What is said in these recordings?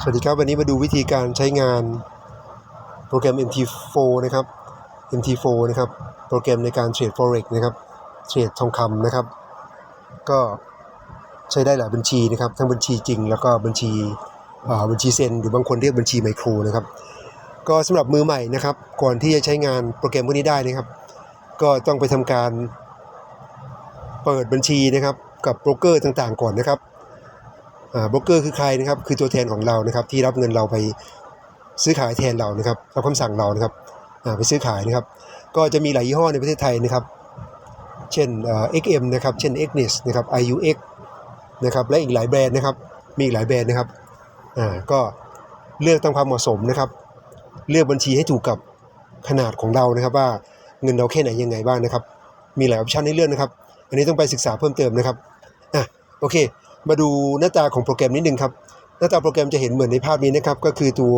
สวัสดีครับ วันนี้มาดูวิธีการใช้งานโปรแกรม MT4 นะครับ MT4 นะครับ โปรแกรมในการเทรด forex นะครับ เทรดทองคำนะครับ ก็ใช้ได้หลายบัญชีนะครับ ทั้งบัญชีจริง แล้วก็บัญชีบัญชีเซ็นหรือบางคนเรียกบัญชีไมโครนะครับ ก็สำหรับมือใหม่นะครับ ก่อนที่จะใช้งานโปรแกรมพวกนี้ได้นะครับ ก็ต้องไปทำการเปิดบัญชีนะครับ กับโบรกเกอร์ต่างๆ ก่อนนะครับ อ่าโบรกเกอร์คือใครนะครับ คือตัวแทนของเรานะครับ ที่รับเงินเราไปซื้อขายแทนเรานะครับรับคำสั่งเรานะครับไปซื้อขายนะครับ ก็จะมีหลายยี่ห้อในประเทศไทยนะครับ เช่นเอ่อ XM นะครับ เช่น Xnis นะครับ IUX นะครับ และอีกหลายแบรนด์นะครับ มีอีกหลายแบรนด์นะครับ อ่า ก็เลือกตามความเหมาะสมนะครับ เลือกบัญชีให้ถูกกับขนาดของเรานะครับ ว่าเงินเราแค่ไหนยังไงบ้างนะครับ มีหลายออปชันให้เลือกนะครับ อันนี้ต้องไปศึกษาเพิ่มเติมนะครับ อะ โอเค มาดูหน้าตาของโปรแกรมนิดนึงครับ หน้าตาโปรแกรมจะเห็นเหมือนในภาพนี้นะครับ ก็คือตัว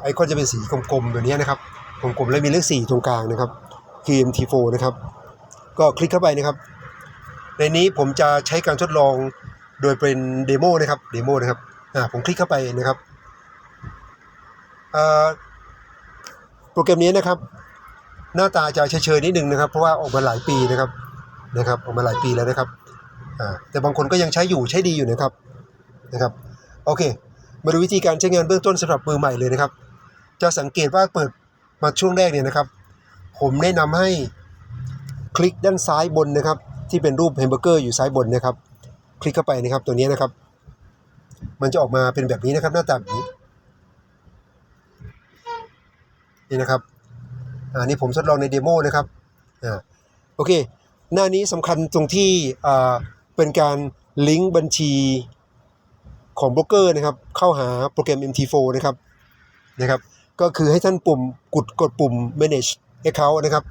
ไอคอนจะเป็นสีกลมๆแบบนี้นะครับกลมๆแล้วมีเลข4ตรงกลางนะครับคือ MT4 นะครับ ก็คลิกเข้าไปนะครับ ในนี้ผมจะใช้การทดลองโดยเป็นเดโมนะครับเดโมนะครับอ่าผมคลิกเข้าไปนะครับโปรแกรมนี้นะครับ หน้าตาจะเฉยๆนิดนึงนะครับ เพราะว่าออกมาหลายปีนะครับนะครับออกมาหลายปีแล้วนะครับ แต่บางคนก็ยังใช้อยู่ใช้ดีอยู่นะครับนะครับโอเค มาดูวิธีการใช้งานเบื้องต้นสำหรับมือใหม่เลยนะครับ จะสังเกตว่าเปิดมาช่วงแรกเนี่ยนะครับ ผมแนะนำให้คลิกด้านซ้ายบนนะครับ ที่เป็นรูปแฮมเบอร์เกอร์อยู่ซ้ายบนนะครับ คลิกเข้าไปนะครับตัวนี้นะครับ มันจะออกมาเป็นแบบนี้นะครับหน้าตาแบบนี้นี่นะครับอ่านี่ผมทดลองในเดโมนะครับอ่าโอเค หน้านี้สำคัญตรงที่อ่า เป็นการลิงก์บัญชีของโบรกเกอร์นะครับเข้าหาโปรแกรม MT4 นะครับนะครับ ก็คือให้ท่านปุ่มกดกดปุ่ม manage account นะครับ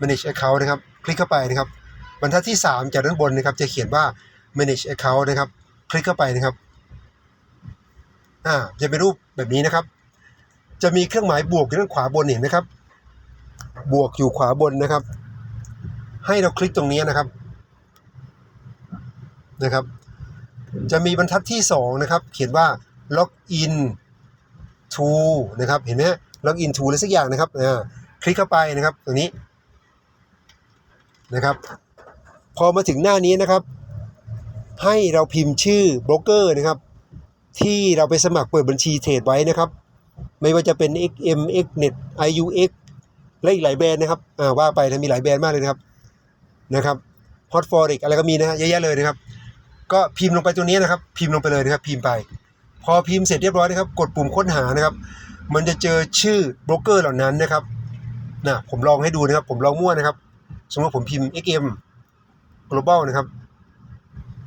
manage account นะครับ คลิกเข้าไปนะครับบรรทัดที่ 3 จากด้านบนนะครับ จะเขียนว่า manage account นะครับ คลิกเข้าไปนะครับอ่าจะเป็นรูปแบบนี้นะครับ จะมีเครื่องหมายบวกอยู่ด้านขวาบนเห็นไหมครับ บวกอยู่ขวาบนนะครับ ให้เราคลิกตรงนี้นะครับ นะครับ จะมีบรรทัดที่ 2 นะครับ เขียนว่า log in to นะครับ เห็นไหม log in to อะไรสักอย่างนะครับอ่าคลิกเข้าไปนะครับตรงนี้นะครับ พอมาถึงหน้านี้นะครับ ให้เราพิมพ์ชื่อโบรกเกอร์นะครับ ที่เราไปสมัครเปิดบัญชีเทรดไว้นะครับ ไม่ว่าจะเป็น XM XNet IUX และอีกหลายแบรนด์นะครับอ่าว่าไปนะมีหลายแบรนด์มากเลยนะครับนะครับ Hot Forex อะไรก็มีนะฮะเยอะแยะเลยนะครับ ก็พิมพ์ลงไปตัวนี้นะครับ พิมพ์ลงไปเลยนะครับ พิมพ์ไป พอพิมพ์เสร็จเรียบร้อยนะครับ กดปุ่มค้นหานะครับ มันจะเจอชื่อโบรกเกอร์เหล่านั้นนะครับนะผมลองให้ดูนะครับ ผมลองมั่วนะครับ สมมติผมพิมพ์ XM Global นะครับ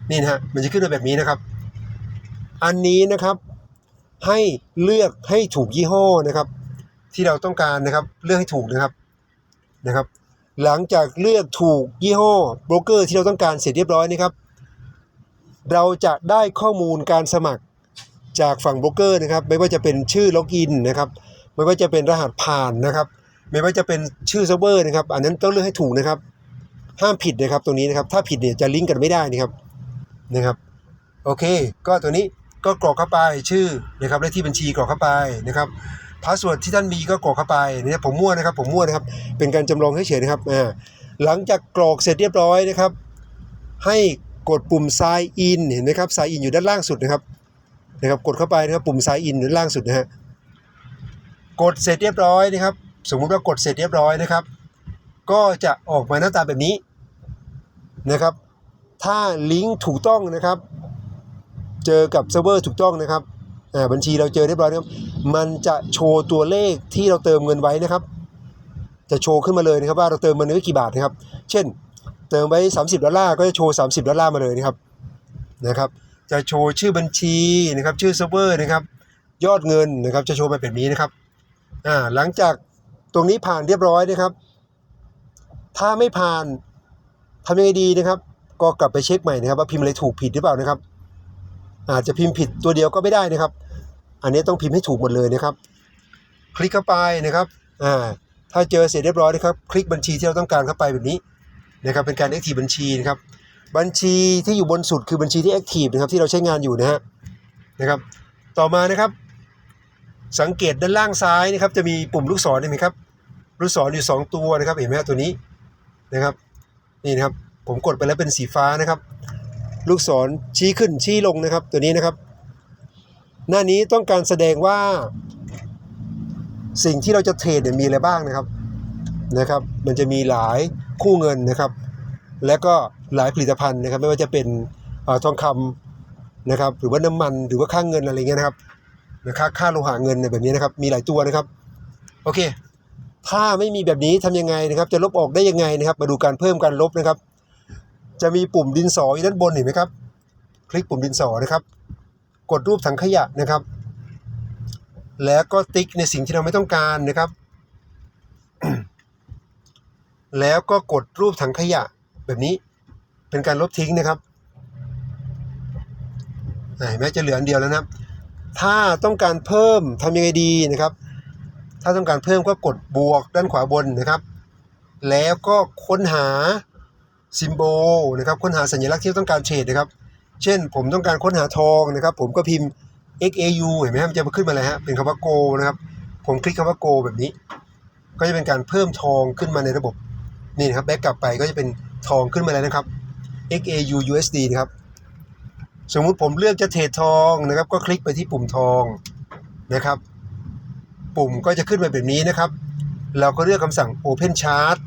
นี่นะฮะมันจะขึ้นมาแบบนี้นะครับ อันนี้นะครับให้เลือกให้ถูกยี่ห้อนะครับ ที่เราต้องการนะครับเลือกให้ถูกนะครับนะครับ หลังจากเลือกถูกยี่ห้อโบรกเกอร์ที่เราต้องการเสร็จเรียบร้อยนะครับ เราจะได้ข้อมูลการสมัครจากฝั่งโบรกเกอร์นะครับ ไม่ว่าจะเป็นชื่อล็อกอินนะครับ ไม่ว่าจะเป็นรหัสผ่านนะครับ ไม่ว่าจะเป็นชื่อเซิร์ฟเวอร์นะครับ อันนั้นต้องเลือกให้ถูกนะครับ ห้ามผิดนะครับตรงนี้นะครับ ถ้าผิดเนี่ยจะลิงก์กันไม่ได้นะครับนะครับ โอเค ก็ตัวนี้ก็กรอกเข้าไปชื่อนะครับเลขที่บัญชีกรอกเข้าไปนะครับพาสเวิร์ดที่ท่านมีก็กรอกเข้าไปเนี่ยผมมั่วนะครับ ผมมั่วนะครับ เป็นการจำลองเฉยๆนะครับอ่าหลังจากกรอกเสร็จเรียบร้อยนะครับ ให้ กดปุ่ม sign in เห็นไหมครับ sign in อยู่ด้านล่างสุดนะครับนะครับ กดเข้าไปนะครับปุ่ม sign in อยู่ด้านล่างสุดนะฮะกดเสร็จเรียบร้อยนะครับ สมมุติว่ากดเสร็จเรียบร้อยนะครับ ก็จะออกมาหน้าตาแบบนี้นะครับ ถ้าลิงก์ถูกต้องนะครับ เจอกับเซิร์ฟเวอร์ถูกต้องนะครับบัญชีเราเจอเรียบร้อยนะครับมันจะโชว์ตัวเลขที่เราเติมเงินไว้นะครับ จะโชว์ขึ้นมาเลยนะครับว่าเราเติมเงินไว้กี่บาทนะครับ เช่น เติมไว้ 30 ดอลลาร์ก็จะโชว์ 30 ดอลลาร์มาเลยนะครับนะครับ จะโชว์ชื่อบัญชีนะครับชื่อเซิร์ฟเวอร์นะครับยอดเงินนะครับจะโชว์มาแบบนี้นะครับอ่าหลังจากตรงนี้ผ่านเรียบร้อยนะครับ ถ้าไม่ผ่านทำยังไงดีนะครับ ก็กลับไปเช็คใหม่นะครับว่าพิมพ์อะไรถูกผิดหรือเปล่านะครับ อาจจะพิมพ์ผิดตัวเดียวก็ไม่ได้นะครับ อันนี้ต้องพิมพ์ให้ถูกหมดเลยนะครับ คลิกเข้าไปนะครับอ่าถ้าเจอเสร็จเรียบร้อยนะครับ คลิกบัญชีที่เราต้องการเข้าไปแบบนี้ นะครับเป็นการ active บัญชีนะครับบัญชีที่อยู่บนสุดคือบัญชีที่ active นะครับที่เราใช้งานอยู่นะฮะนะครับต่อมานะครับ สังเกตด้านล่างซ้ายนะครับจะมีปุ่มลูกศรเห็นไหมครับลูกศรอยู่สองตัวนะครับเห็นไหมครัตัวนี้นะครับนี่นะครับผมกดไปแล้วเป็นสีฟ้านะครับ ลูกศรชี้ขึ้นชี้ลงนะครับตัวนี้นะครับ หน้านี้ต้องการแสดงว่าสิ่งที่เราจะเทรดเนี่ยมีอะไรบ้างนะครับนะครับ มันจะมีหลาย คู่เงินนะครับ และก็หลายผลิตภัณฑ์นะครับ ไม่ว่าจะเป็นอทองคำนะครับ หรือว่าน้ำมันหรือว่าค่าเงินอะไรเงี้ยนะครับนะครับค่าโลหะเงินแบบนี้นะครับ มีหลายตัวนะครับ โอเค ถ้าไม่มีแบบนี้ทำยังไงนะครับ จะลบออกได้ยังไงนะครับ มาดูการเพิ่มการลบนะครับ จะมีปุ่มดินสออยู่ด้านบนเห็นไหมครับ คลิกปุ่มดินสอนะครับ กดรูปถังขยะนะครับ แล้วก็ติ๊กในสิ่งที่เราไม่ต้องการนะครับ แล้วก็กดรูปถังขยะแบบนี้เป็นการลบทิ้งนะครับเห็นไหมจะเหลืออันเดียวแล้วนะครับ ถ้าต้องการเพิ่มทำยังไงดีนะครับ ถ้าต้องการเพิ่มก็กดบวกด้านขวาบนนะครับ แล้วก็ค้นหาซิมโบลนะครับค้นหาสัญลักษณ์ที่ต้องการเฉดนะครับ เช่น ผมต้องการค้นหาทองนะครับ ผมก็พิมพ์ XAU เห็นไหมครับมันจะขึ้นมาเลยฮะเป็นคำว่า Go นะครับ ผมคลิกคำว่า Go แบบนี้ ก็จะเป็นการเพิ่มทองขึ้นมาในระบบ นี่นะครับแบ็กกลับไปก็จะเป็นทองขึ้นมาเลยนะครับ XAU USD นะครับ สมมุติผมเลือกจะเทรดทองนะครับ ก็คลิกไปที่ปุ่มทองนะครับ ปุ่มก็จะขึ้นมาแบบนี้นะครับ เราก็เลือกคำสั่ง Open Chart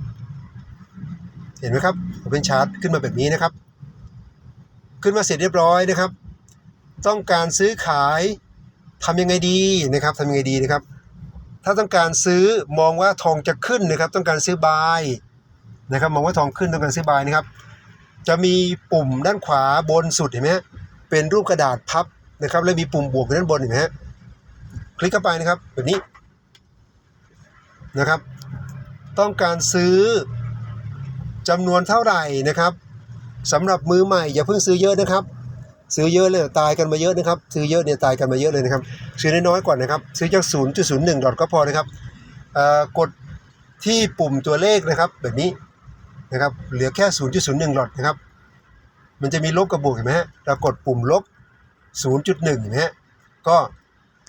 เห็นไหมครับ Open Chart ขึ้นมาแบบนี้นะครับ ขึ้นมาเสร็จเรียบร้อยนะครับ ต้องการซื้อขายทำยังไงดีนะครับทำยังไงดีนะครับ ถ้าต้องการซื้อมองว่าทองจะขึ้นนะครับ ต้องการซื้อบาย นะครับมองว่าทองขึ้นต้องการซื้อบายนะครับ จะมีปุ่มด้านขวาบนสุดเห็นไหมเป็นรูปกระดาษพับนะครับ แล้วมีปุ่มบวกอยู่ด้านบนเห็นไหมฮะคลิกเข้าไปนะครับแบบนี้นะครับ ต้องการซื้อจำนวนเท่าไหร่นะครับสำหรับมือใหม่อย่าเพิ่งซื้อเยอะนะครับ ซื้อเยอะเลยตายกันมาเยอะนะครับ ซื้อเยอะเนี่ยตายกันมาเยอะเลยนะครับ ซื้อน้อยๆก่อนนะครับ ซื้อจาก 0.01 ดอทก็พอนะครับอ่อกดที่ปุ่มตัวเลขนะครับ แบบนี้ นะครับเหลือแค่ 0.01ดอทนะครับ มันจะมีลบกับบวกเห็นไหมฮะเรากดปุ่มลบ 0.1เห็นไหมฮะก็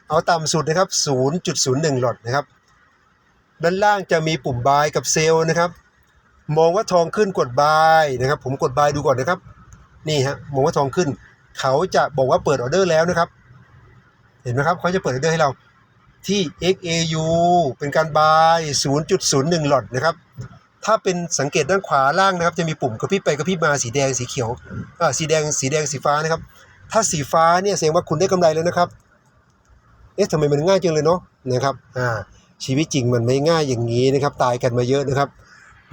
เอาต่ำสุดนะครับ 0.01ดอทนะครับ ด้านล่างจะมีปุ่ม buy กับ sell นะครับ มองว่าทองขึ้นกด buy นะครับ ผมกด buy ดูก่อนนะครับ นี่ฮะมองว่าทองขึ้น เขาจะบอกว่าเปิดออเดอร์แล้วนะครับ เห็นไหมครับเขาจะเปิดออเดอร์ให้เราที่ XAU เป็นการ buy 0.01 หลอดนะครับ ถ้าเป็นสังเกตด้านขวาล่างนะครับ จะมีปุ่มกระพริบไปกระพริบมาสีแดงสีเขียวอ่าสีแดงสีแดงสีฟ้านะครับ ถ้าสีฟ้าเนี่ยแสดงว่าคุณได้กำไรแล้วนะครับ เอ๊ะทำไมมันง่ายจังเลยเนาะนะครับอ่าชีวิตจริงมันไม่ง่ายอย่างนี้นะครับ ตายกันมาเยอะนะครับ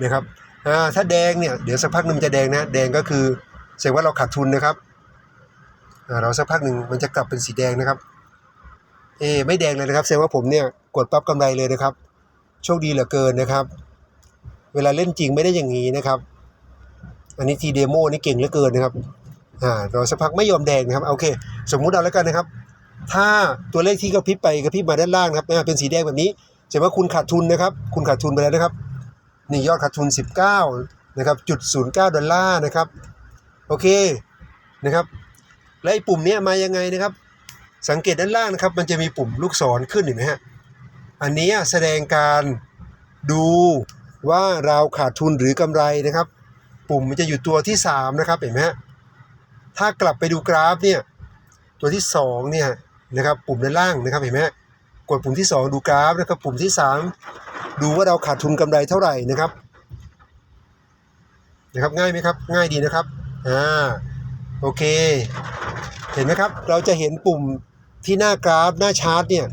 นะครับอ่าถ้าแดงเนี่ยเดี๋ยวสักพักหนึงจะแดงนะแดงก็คือแสดงว่าเราขาดทุนนะครับอ่าเราสักพักหนึ่งมันจะกลับเป็นสีแดงนะครับ เอ๊ไม่แดงเลยนะครับแสดงว่าผมเนี่ยกดปั๊บกำไรเลยนะครับ โชคดีเหลือเกินนะครับ เวลาเล่นจริงไม่ได้อย่างนี้นะครับ อันนี้ทีเดโมนี่เก่งเหลือเกินนะครับอ่าเราสักพักไม่ยอมแดงนะครับโอเค สมมุติเอาแล้วกันนะครับ ถ้าตัวเลขที่กระพริบไปกระพริบมาด้านล่างนะครับเป็นสีแดงแบบนี้แสดงว่าคุณขาดทุนนะครับ คุณขาดทุนไปแล้วนะครับนี่ยอดขาดทุน 19นะครับจุด09ดอลลาร์นะครับโอเคนะครับและไอ้ปุ่มนี้มายังไงนะครับ สังเกตด้านล่างนะครับ มันจะมีปุ่มลูกศรขึ้นเห็นไหมฮะอันนี้แสดงการดู ว่าเราขาดทุนหรือกำไรนะครับ ปุ่มมันจะอยู่ตัวที่สามนะครับ เห็นไหมฮะถ้ากลับไปดูกราฟเนี่ยตัวที่สองเนี่ยนะครับปุ่มด้านล่างนะครับเห็นไหมกดปุ่มที่สองดูกราฟนะครับปุ่มที่สามดูว่าเราขาดทุนกำไรเท่าไหร่นะครับนะครับง่ายไหมครับง่ายดีนะครับอ่าโอเค เห็นไหมครับเราจะเห็นปุ่มที่หน้ากราฟหน้าชาร์ตเนี่ย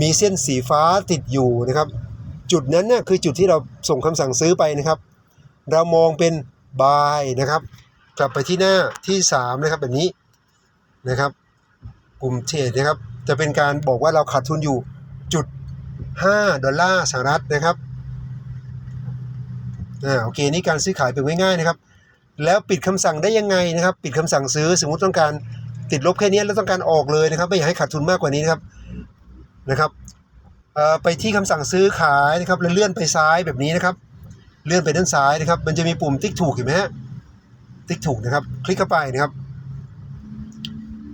มีเส้นสีฟ้าติดอยู่นะครับ จุดนั้นเนี่ยคือจุดที่เราส่งคำสั่งซื้อไปนะครับ เรามองเป็น buy นะครับ กลับไปที่หน้าที่3นะครับแบบนี้นะครับปุ่มเทรดนะครับ จะเป็นการบอกว่าเราขาดทุนอยู่จุด5ดอลลาร์สหรัฐนะครับอ่าโอเคนี่การซื้อขายเป็นง่ายๆนะครับ แล้วปิดคำสั่งได้ยังไงนะครับ ปิดคำสั่งซื้อสมมุติต้องการติดลบแค่นี้แล้วต้องการออกเลยนะครับ ไม่อยากให้ขาดทุนมากกว่านี้นะครับนะครับ ไปที่คำสั่งซื้อขายนะครับแล้วเลื่อนไปซ้ายแบบนี้นะครับ เลื่อนไปด้านซ้ายนะครับ มันจะมีปุ่มติ๊กถูกเห็นไหมฮะติ๊กถูกนะครับ คลิกเข้าไปนะครับ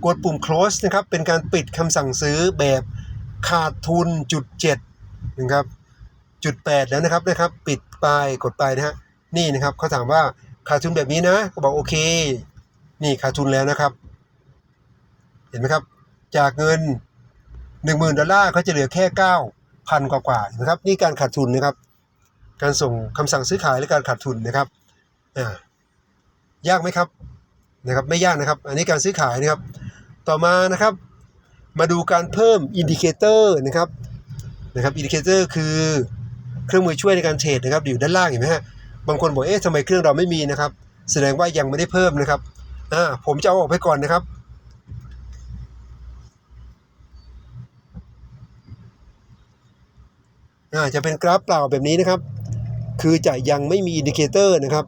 กดปุ่ม close นะครับ เป็นการปิดคำสั่งซื้อแบบขาดทุนจุดเจ็ดนะครับจุดแปดแล้วนะครับนะครับ ปิดไปกดไปนะฮะนี่นะครับเขาถามว่าขาดทุนแบบนี้นะก็บอกโอเค นี่ขาดทุนแล้วนะครับ เห็นไหมครับ จากเงิน 10,000ดอลลาร์เขาจะเหลือแค่9,000กว่ากว่าๆนไหมครับนี่การขาดทุนนะครับ การส่งคำสั่งซื้อขายและการขาดทุนนะครับอ่ายากไหมครับนะครับไม่ยากนะครับ อันนี้การซื้อขายนะครับ ต่อมานะครับ มาดูการเพิ่มอินดิเคเตอร์นะครับนะครับอินดิเคเตอร์คือเครื่องมือช่วยในการเทรดนะครับอยู่ด้านล่างเห็นไหมฮะบางคนบอกเอ๊ะทำไมเครื่องเราไม่มีนะครับ แสดงว่ายังไม่ได้เพิ่มนะครับอ่าผมจะเอาออกไปก่อนนะครับ อ่า จะเป็นกราฟเปล่าแบบนี้นะครับ คือจะยังไม่มีอินดิเคเตอร์นะครับ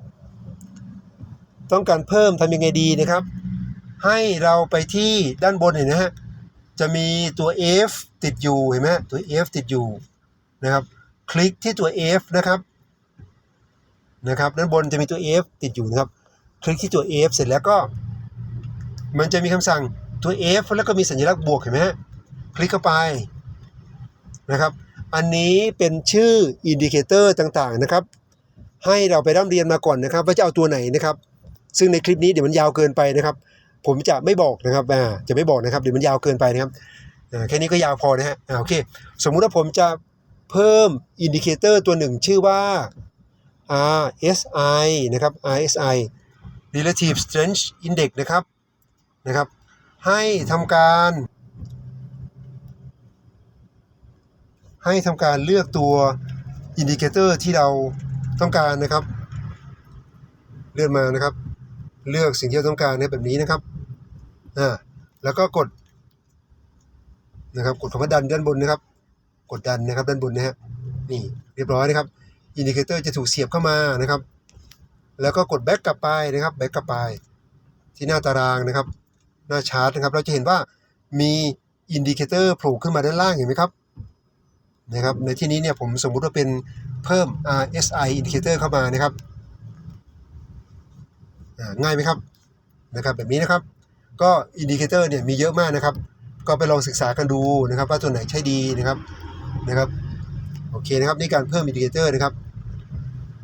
ต้องการเพิ่มทำยังไงดีนะครับ ให้เราไปที่ด้านบนเห็นนะฮะจะมีตัว F ติดอยู่เห็นไหมตัว F ติดอยู่นะครับ คลิกที่ตัว F นะครับนะครับด้านบนจะมีตัว F ติดอยู่นะครับ คลิกที่ตัว F เสร็จแล้วก็ มันจะมีคำสั่งตัว F แล้วก็มีสัญลักษณ์บวกเห็นไหมฮะคลิกเข้าไปนะครับ อันนี้เป็นชื่ออินดิเคเตอร์ต่างๆนะครับ ให้เราไปร่ำเรียนมาก่อนนะครับ ว่าจะเอาตัวไหนนะครับ ซึ่งในคลิปนี้เดี๋ยวมันยาวเกินไปนะครับ ผมจะไม่บอกนะครับอ่าจะไม่บอกนะครับเดี๋ยวมันยาวเกินไปนะครับอ่าแค่นี้ก็ยาวพอนะฮะอ่าโอเค สมมุติว่าผมจะเพิ่มอินดิเคเตอร์ตัวหนึ่งชื่อว่า RSI นะครับ RSI Relative Strength Index นะครับนะครับ ให้ทำการ ให้ทำการเลือกตัวอินดิเคเตอร์ที่เราต้องการนะครับ เลื่อนมานะครับ เลือกสิ่งที่เราต้องการในแบบนี้นะครับอ่าแล้วก็กดนะครับ กดคำว่าดันด้านบนนะครับ กดดันนะครับด้านบนนะฮะนี่เรียบร้อยนะครับอินดิเคเตอร์จะถูกเสียบเข้ามานะครับ แล้วก็กดแบ็กกลับไปนะครับแบ็กกลับไป ที่หน้าตารางนะครับ หน้าชาร์ตนะครับ เราจะเห็นว่ามีอินดิเคเตอร์โผล่ขึ้นมาด้านล่างเห็นไหมครับ นะครับในที่นี้เนี่ยผมสมมุติว่าเป็นเพิ่ม RSI indicator เข้ามานะครับง่ายไหมครับนะครับแบบนี้นะครับ ก็อินดิเคเตอร์เนี่ยมีเยอะมากนะครับ ก็ไปลองศึกษากันดูนะครับ ว่าตัวไหนใช้ดีนะครับนะครับโอเคนะครับนี่การเพิ่มอินดิเคเตอร์นะครับ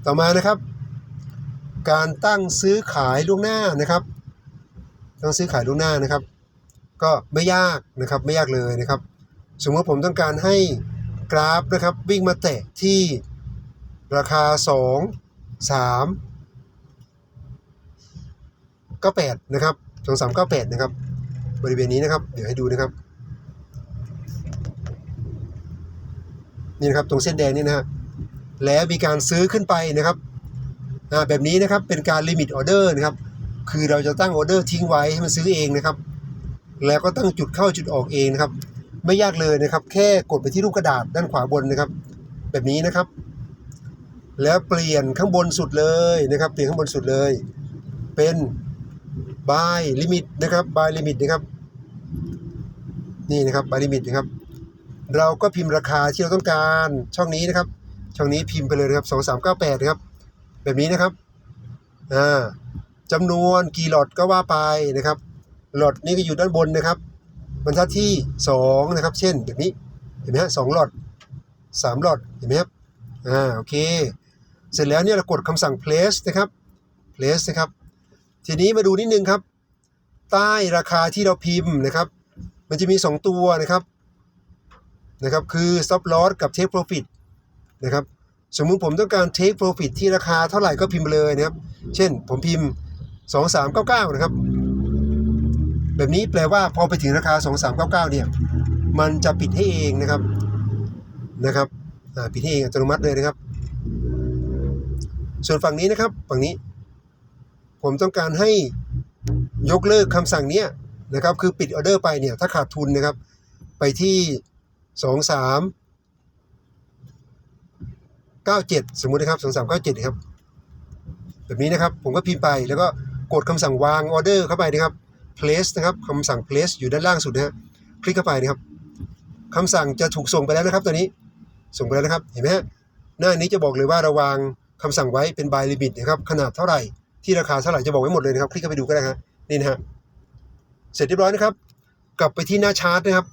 ต่อมานะครับ การตั้งซื้อขายล่วงหน้านะครับตั้งซื้อขายล่วงหน้านะครับ ก็ไม่ยากนะครับไม่ยากเลยนะครับ สมมติผมต้องการให้ กราฟนะครับวิ่งมาแตะที่ราคา 2 3 98 นะครับ 2398 นะครับ บริเวณนี้นะครับ เดี๋ยวให้ดูนะครับ นี่นะครับ ตรงเส้นแดงนี่นะฮะ แล้วมีการซื้อขึ้นไปนะครับอ่าแบบนี้นะครับ เป็นการลิมิตออเดอร์นะครับ คือเราจะตั้งออเดอร์ทิ้งไว้ให้มันซื้อเองนะครับ แล้วก็ตั้งจุดเข้าจุดออกเองนะครับ ไม่ยากเลยนะครับ แค่กดไปที่รูปกระดาษด้านขวาบนนะครับ แบบนี้นะครับ แล้วเปลี่ยนข้างบนสุดเลยนะครับ เปลี่ยนข้างบนสุดเลย เป็น buy limit นะครับ buy limit นะครับ นี่นะครับ buy limit นะครับ เราก็พิมพ์ราคาที่เราต้องการช่องนี้นะครับ ช่องนี้พิมพ์ไปเลยนะครับ2398นะครับ แบบนี้นะครับอ่าจำนวนกี่หลอดก็ว่าไปนะครับ หลอดนี้ก็อยู่ด้านบนนะครับ บรรทัดที่2นะครับ เช่นแบบนี้เห็นไหมฮะสองหลอด3หลอดเห็นไหมครับอ่าโอเค เสร็จแล้วเนี่ยเรากดคำสั่ง place นะครับ place นะครับ ทีนี้มาดูนิดนึงครับ ใต้ราคาที่เราพิมพ์นะครับ มันจะมี 2 ตัวนะครับนะครับคือ stop loss กับ take profit นะครับสมมุติผมต้องการ take profit ที่ราคาเท่าไหร่ก็พิมพ์เลยนะครับ เช่นผมพิมพ์ 2399 นะครับ แบบนี้แปลว่าพอไปถึงราคา 2399 เนี่ย มันจะปิดให้เองนะครับ นะครับปิดให้เองอัตโนมัติเลยนะครับ ส่วนฝั่งนี้นะครับ ฝั่งนี้ ผมต้องการให้ยกเลิกคำสั่งเนี้ยนะครับ คือปิดออเดอร์ไปเนี่ย ถ้าขาดทุนนะครับ ไปที่ 23 97 สมมุตินะครับ 2397นะครับ แบบนี้นะครับ ผมก็พิมพ์ไปแล้วก็กดคำสั่งวางออเดอร์เข้าไปนะครับ place นะครับคำสั่ง place อยู่ด้านล่างสุดนะฮะคลิกเข้าไปนะครับคำสั่งจะถูกส่งไปแล้วนะครับตัวนี้ส่งไปแล้วนะครับเห็นไหมฮะหน้านี้จะบอกเลยว่าระวางคำสั่งไว้เป็น buy limit นะครับขนาดเท่าไหร่ที่ราคาเท่าไหร่จะบอกไว้หมดเลยนะครับ คลิกเข้าไปดูก็ได้ครับนี่นะฮะเสร็จเรียบร้อยนะครับ กลับไปที่หน้าชาร์ตนะครับ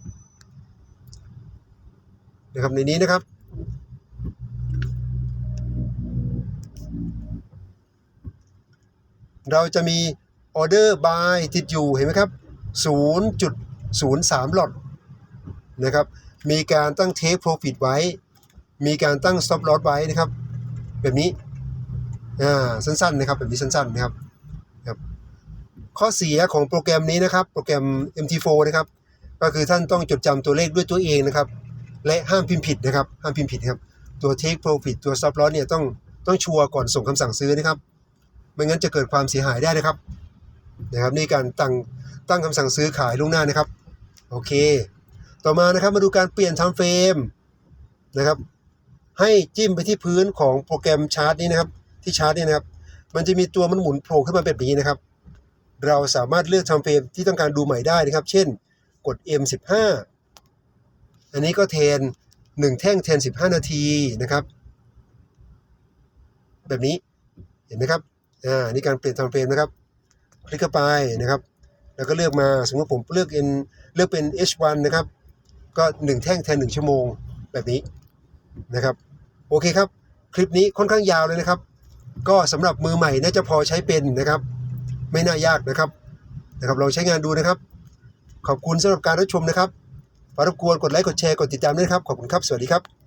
นะครับในนี้นะครับเราจะมี ออเดอร์บายติดอยู่เห็นไหมครับ 0.03 หลอดนะครับ มีการตั้ง Take Profit ไว้ มีการตั้ง Stop Loss ไว้นะครับ แบบนี้อ่าสั้นๆนะครับ แบบนี้สั้นๆนะครับครับ ข้อเสียของโปรแกรมนี้นะครับ โปรแกรม MT4 นะครับ ก็คือท่านต้องจดจำตัวเลขด้วยตัวเองนะครับ และห้ามพิมพ์ผิดนะครับ ห้ามพิมพ์ผิดครับ ตัว Take Profit ตัว Stop Loss เนี่ยต้องต้องชัวร์ก่อนส่งคำสั่งซื้อนะครับ ไม่งั้นจะเกิดความเสียหายได้นะครับ นะครับนี่การตั้งตั้งคำสั่งซื้อขายล่วงหน้านะครับ โอเค ต่อมานะครับมาดูการเปลี่ยน time frame นะครับ ให้จิ้มไปที่พื้นของโปรแกรมชาร์ตนี้นะครับ ที่ชาร์ตนี้นะครับ มันจะมีตัวมันหมุนโผล่ขึ้นมาแบบนี้นะครับ เราสามารถเลือก time frame ที่ต้องการดูใหม่ได้นะครับ เช่น กด M15 อันนี้ก็แทน 1 แท่งแทน 15 นาทีนะครับ แบบนี้เห็นไหมครับอ่านี่การเปลี่ยน time frame นะครับ คลิกเข้าไปนะครับ แล้วก็เลือกมาสมมติผมเลือก N เลือกเป็น H1 นะครับ ก็ 1 แท่งแทน 1 ชั่วโมงแบบนี้นะครับ โอเคครับ คลิปนี้ค่อนข้างยาวเลยนะครับ ก็สำหรับมือใหม่น่าจะพอใช้เป็นนะครับ ไม่น่ายากนะครับนะครับลองใช้งานดูนะครับ ขอบคุณสำหรับการรับชมนะครับฝากรบกวนกดไลค์กดแชร์กดติดตามด้วยครับขอบคุณครับสวัสดีครับ